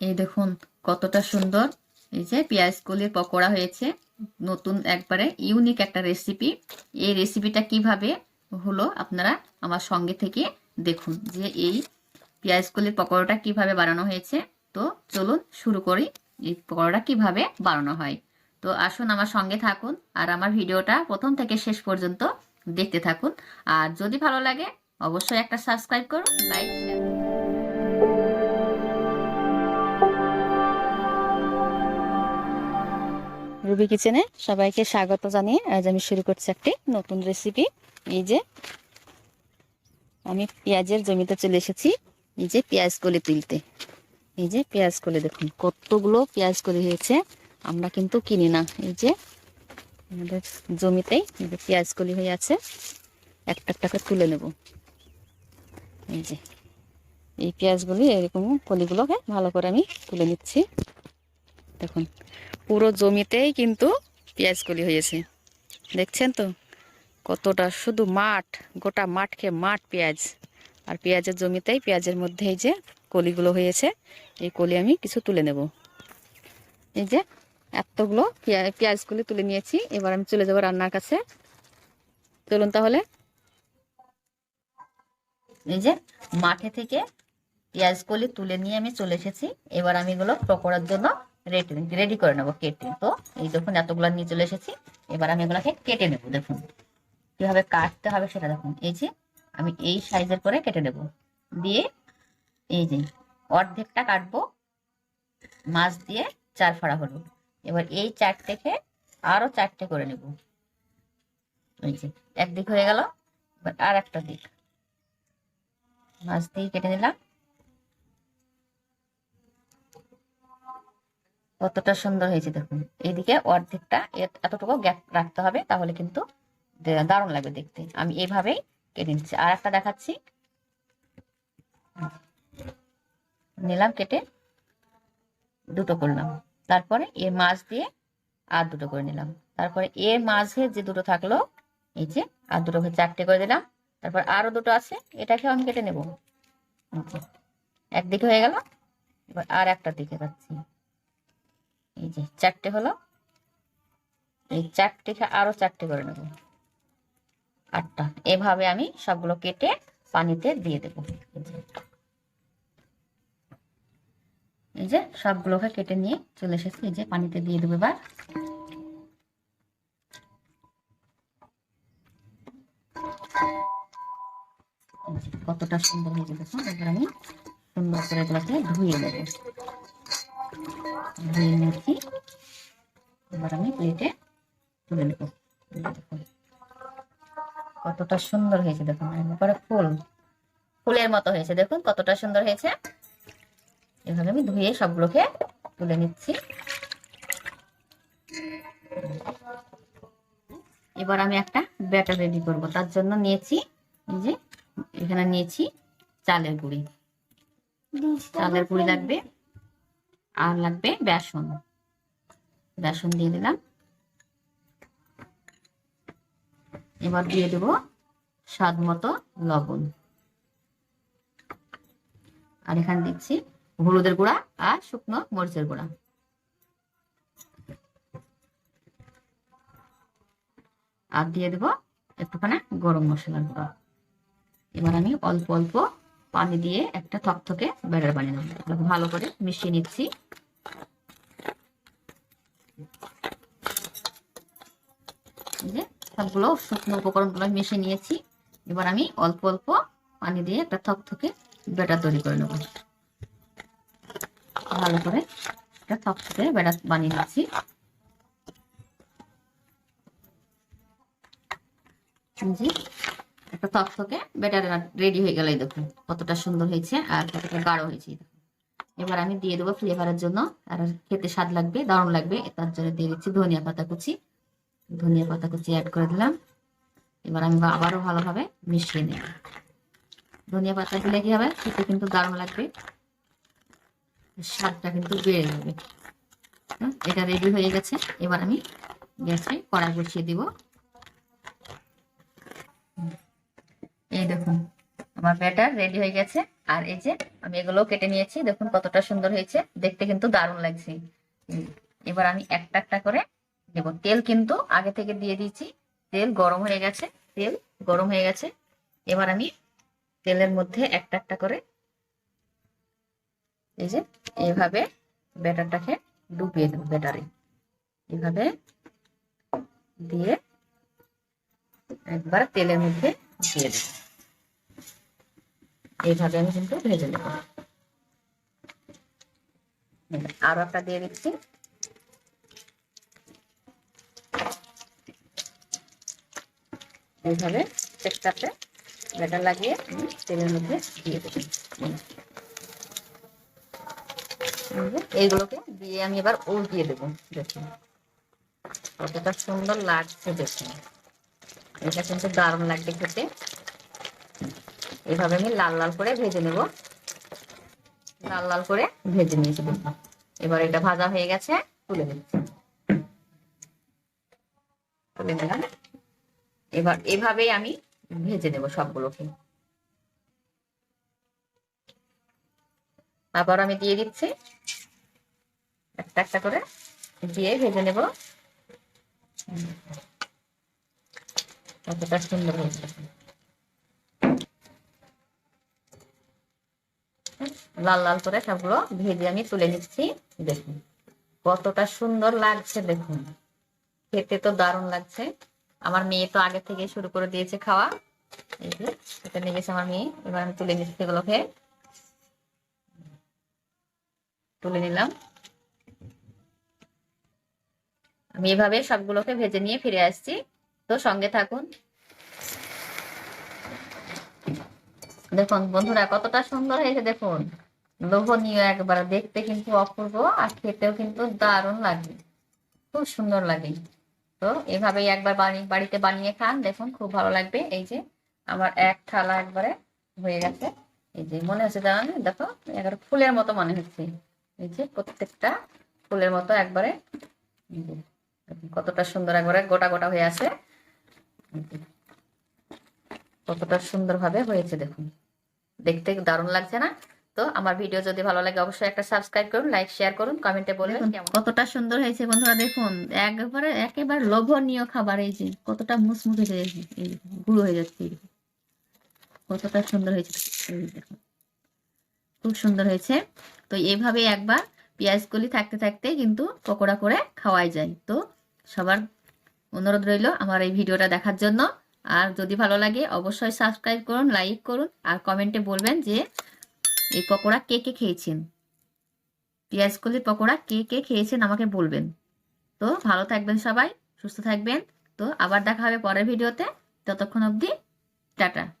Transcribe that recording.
এই দেখুন, কতটা সুন্দর। এই যে পেঁয়াজ কলির পকোড়া হয়েছে। নতুন একবারে ইউনিক একটা রেসিপি এই রেসিপিটা কীভাবে হলো আপনারা আমার সঙ্গে থেকে দেখুন যে এই পেঁয়াজ কলির পকোড়াটা কীভাবে বানানো হয়েছে। তো চলুন শুরু করি এই পকোড়াটা কীভাবে বানানো হয়। তো আসুন আমার সঙ্গে থাকুন আর আমার ভিডিওটা প্রথম থেকে শেষ পর্যন্ত দেখতে থাকুন। আর যদি ভালো লাগে, অবশ্যই একটা সাবস্ক্রাইব করুন লাইক রুবি কিচেনে সবাইকে স্বাগত জানিয়ে আজ আমি শুরু করছি একটি নতুন রেসিপি এই যে আমি পেঁয়াজের জমিতে চলে এসেছি, এই যে পেঁয়াজ কলি তুলতে। এই যে পেঁয়াজ কলি দেখুন, কতগুলো পেঁয়াজ কলি হয়েছে, আমরা কিন্তু কিনি না। এই যে আমাদের জমিতেই পেঁয়াজ কলি হয়ে আছে, একটা একটা করে তুলে নেব। এই যে, এই পেঁয়াজগুলি এরকম কলিগুলোকে ভালো করে আমি তুলে নিচ্ছি। দেখুন, পুরো জমিতেই কিন্তু পেঁয়াজ কলি হয়েছে। দেখছেন তো? কতটা শুধু মাঠ, গোটা মাঠ খেয়ে মাঠ পেঁয়াজ। আর পেঁয়াজের জমিতেই পেঁয়াজের মধ্যে এই যে কলিগুলো হয়েছে, এই কলি আমি কিছু তুলে নেব। এই যে এতগুলো পেঁয়া- পেঁয়াজগুলি তুলে নিয়েছি, এবার আমি চলে যাব রান্নার কাছে। চলুন তাহলে। এই যে মাঠে থেকে পেঁয়াজ কলি তুলে নিয়ে আমি চলে এসেছি। এবার আমি এগুলো পকোড়ার জন্য রেডি রেডি করে নেব কেটে। তো এই দেখুন এতগুলো নিয়ে চলে এসেছি। এবার আমি এগুলোকে কেটে নেব, দেখুন। কীভাবে কাটতে হবে সেটা দেখুন। এই যে আমি এই সাইজের করে কেটে নেব। দিয়ে এই যে অর্ধেকটা কাটবো। মাছ দিয়ে চার ফাড়া হলো। এবার এই চার থেকে আরও চারটে করে নেব। এই যে একদিক হয়ে গেল, এবার আর একটা দিক। মাছ দিয়ে কেটে নিলাম। কতটা সুন্দর হয়েছে দেখুন। এইদিকে অর্ধেকটা এতটুকু গ্যাপ রাখতে হবে, তাহলে কিন্তু দারুণ লাগবে দেখতে। আমি এইভাবেই কেটে নিচ্ছি। আর একটা দেখাচ্ছি। নিলাম, কেটে দুটো করলাম। তারপরে এর মাছ দিয়ে আর দুটো করে নিলাম। তারপরে এর মাঝে যে দুটো থাকল, এই যে আর দুটো চারটে করে দিলাম। তারপর আরও দুটো আছে এটাকেও আমি কেটে নেব। একদিকে হয়ে গেল, এবার আর একটা দিকে যাচ্ছি। এই যে চারটে হলো। এই চারটে আরও চারটে করে নেব। আটটা। এভাবে আমি সবগুলো কেটে পানিতে দিয়ে দেবো। এই যে। সবগুলোকে কেটে নিয়ে চলে এসেছি। এই যে পানিতে দিয়ে দেবো এবার। কতটা সুন্দর হয়েছে দেখুন। এবার আমি সুন্দর করে এগুলোকে ধুয়ে নেব। ধুয়ে নিয়েছি এবার আমি প্লেটে তুলে নেব। দেখুন কতটা সুন্দর হয়েছে দেখুন এবারে ফুল ফুলের মতো হয়েছে দেখুন কতটা সুন্দর হয়েছে। এভাবে আমি ধুয়ে সবগুলোকে তুলে নিচ্ছি। এবার আমি একটা ব্যাটার রেডি করব। তার জন্য নিয়েছি এই যে এখানে নিয়েছি চালের গুঁড়ি। চালের গুঁড়ি লাগবে। আর লাগবে বেসন। বেসন দিয়ে দিলাম। এবার দিয়ে দেব স্বাদ মতো লবণ। আর এখানে দিচ্ছি হলুদের গুঁড়া আর শুকনো মরিচের গুঁড়া। আর দিয়ে দেব একটুখানি গরম মশলার গুঁড়া। এবার আমি অল্প অল্প পানি দিয়ে একটা থকথকে ব্যাটার বানিয়ে নেব। ভালো করে মিশিয়ে নিচ্ছি। যে সবগুলো শুকনো উপকরণগুলো মিশিয়ে নিয়েছি। এবার আমি অল্প অল্প পানি দিয়ে একটা থকথকে ব্যাটার তৈরি করে নেব। ভালো করে একটা বানিয়ে নিচ্ছি। রেডি হয়ে গেল দেখুন, কতটা সুন্দর হয়েছে আর কতটা গাঢ় হয়েছে এবার আমি দিয়ে দেবো ফ্লেভারের জন্য, আর খেতে স্বাদ লাগবে, দারুণ লাগবে, তার জন্য দিয়ে দিচ্ছি ধনিয়া পাতা কুচি। ধনিয়া পাতা কুচি অ্যাড করে দিলাম। এবার আমি আবারও ভালোভাবে মিশিয়ে নেব। ধনিয়া পাতা দিলে কি হবে? খেতে কিন্তু দারুণ লাগবে। স্বাদটা কিন্তু বেড়ে যাবে। এটা রেডি হয়ে গেছে। এবার আমি গ্যাসে কড়াই বসিয়ে দিব। এই দেখুন, আমার ব্যাটার রেডি হয়ে গেছে। আর এই যে আমি এগুলো কেটে নিয়েছি। দেখুন কতটা সুন্দর হয়েছে। দেখতে কিন্তু দারুণ লাগছে। এবার আমি একটা একটা করে দেবো তেল কিন্তু আগে থেকে দিয়ে দিয়েছি। তেল গরম হয়ে গেছে, তেল গরম হয়ে গেছে। এবার আমি তেলের মধ্যে একটা একটা করে এই যে এইভাবে ব্যাটারটাকে ডুবিয়ে দেবো ব্যাটারে। এইভাবে দিয়ে একবার তেলের মধ্যে দিয়ে দেবো। এইভাবে আমি কিন্তু ভেজে নেব। আরও একটা দিয়ে দিচ্ছি। এইভাবে চেষ্টাতে ব্যাটার লাগিয়ে তেলের মধ্যে দিয়ে দেবো। এইগুলোকে দিয়ে আমি এবার উল্টিয়ে দেবো, দেখুন। কতটা সুন্দর লাগছে দেখুন। এটা কিন্তু দারুণ লাগবে খেতে। এভাবে আমি লাল লাল করে ভেজে নেব। লাল লাল করে ভেজে নিয়েছি এবার এটা ভাজা হয়ে গেছে, তুলে নিচ্ছি। তুলে নিলাম। এবার এভাবেই আমি ভেজে নেব সবগুলোকে। আবার আমি দিয়ে দিচ্ছি। একটা একটা করে দিয়ে ভেজে নেব। কতটা সুন্দর হয়েছে। লাল লাল করে সবগুলো ভেজে আমি তুলে নিচ্ছি। দেখুন কতটা সুন্দর লাগছে, দেখুন। খেতে তো দারুণ লাগছে। আমার মেয়ে তো আগে থেকে শুরু করে দিয়েছে খাওয়া। এই যে, এটা নিয়ে গেছে আমার মেয়ে। এবার আমি তুলে নিচ্ছি এগুলোকে তুলে নিলাম। আমি এভাবে সবগুলোকে ভেজে নিয়ে ফিরে আসছি। তো সঙ্গে থাকুন। দেখুন, বন্ধুরা, কতটা সুন্দর হয়েছে, দেখুন। লোভনীয় একবার, দেখতে কিন্তু অপূর্ব, আর খেতেও কিন্তু দারুণ লাগে। খুব সুন্দর লাগে। তো এভাবেই একবার বাড়ি- বাড়িতে বানিয়ে খান। দেখুন, খুব ভালো লাগবে। এই যে আমার এক থালা একবারে হয়ে গেছে। এই যে মনে হচ্ছে জানেন দেখো, একবারে ফুলের মতো মনে হচ্ছে। এই যে প্রত্যেকটা ফুলের মতো একবারে কতটা সুন্দর একবারে গোটা গোটা হয়ে আছে। কতটা সুন্দর ভাবে হয়েছে, দেখুন। দেখতে দারুণ লাগছে না? তো আমার ভিডিও যদি ভালো লাগে অবশ্যই একটা সাবস্ক্রাইব করুন লাইক শেয়ার করুন কমেন্টে বলবেন কতটা সুন্দর হয়েছে বন্ধুরা দেখুন একবারে একেবারে লোভনীয় খাবার এই যে কতটা হয়ে এই যে, গুঁড়ো হয়ে যাচ্ছে। কতটা সুন্দর হয়েছে দেখুন খুব সুন্দর হয়েছে। তো এইভাবে একবার পেঁয়াজ কলি থাকতে থাকতে কিন্তু পকোড়া করে খাওয়াই যায়। তো সবার অনুরোধ রইল আমার এই ভিডিওটা দেখার জন্য। আর যদি ভালো লাগে অবশ্যই সাবস্ক্রাইব করুন লাইক করুন আর কমেন্টে বলবেন যে এই পকোড়া কে কে খেয়েছেন? পেঁয়াজ কলির পকোড়া কে কে খেয়েছেন আমাকে বলবেন। তো ভালো থাকবেন সবাই, সুস্থ থাকবেন। তো আবার দেখা হবে পরের ভিডিওতে। ততক্ষণ অবধি, টাটা।